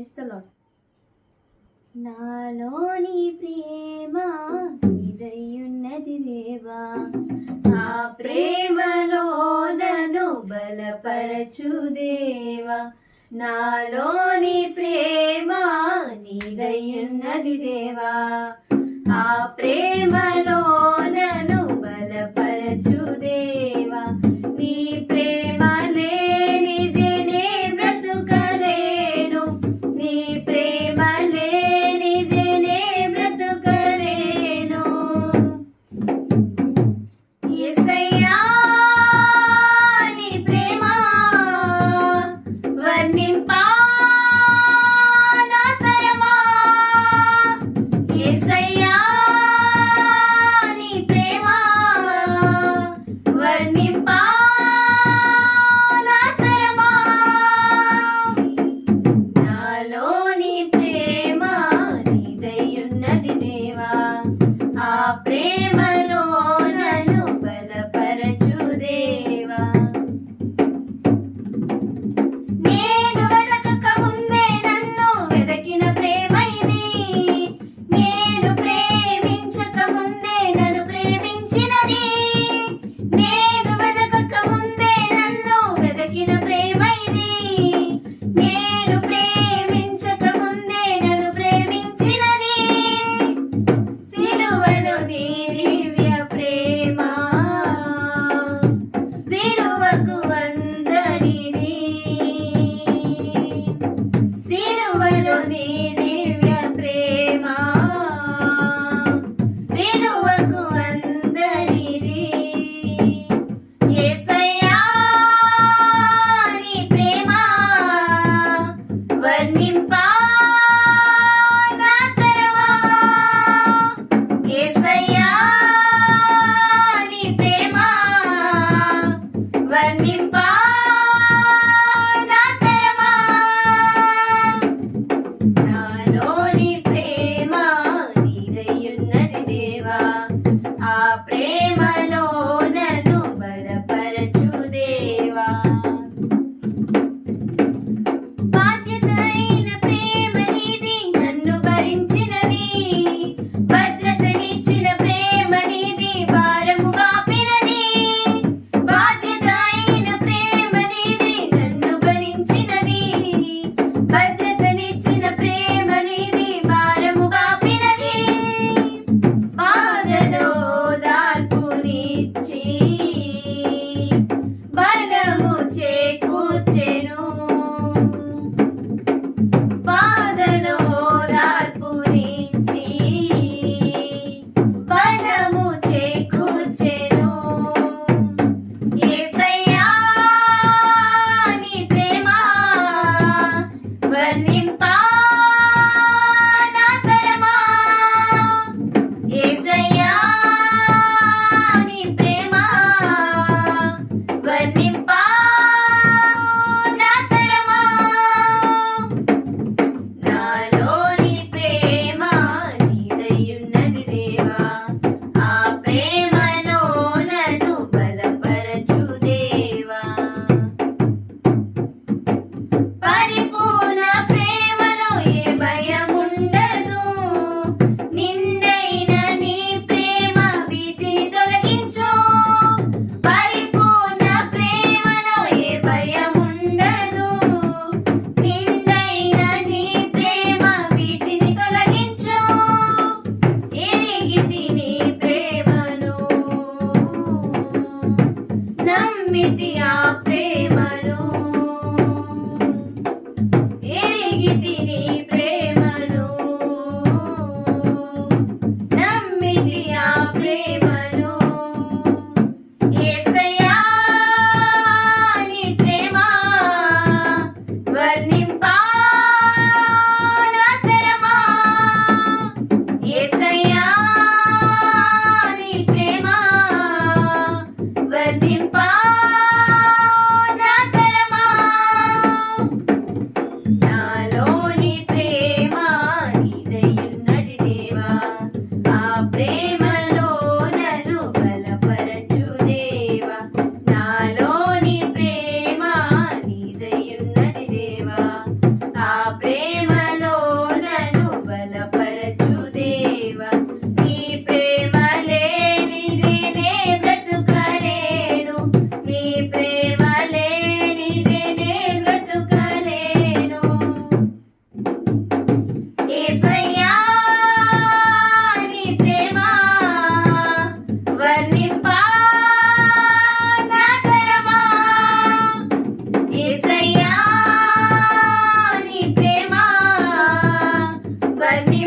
క్రిస్తలో నాలోని ప్రేమ ఇదయున్నది దేవా ఆ ప్రేమలో నన్ను బలపరచు దేవా నాలోని ప్రేమ నీదయున్నది దేవా ఆ ప్రేమలో When Mitty. abrir Bani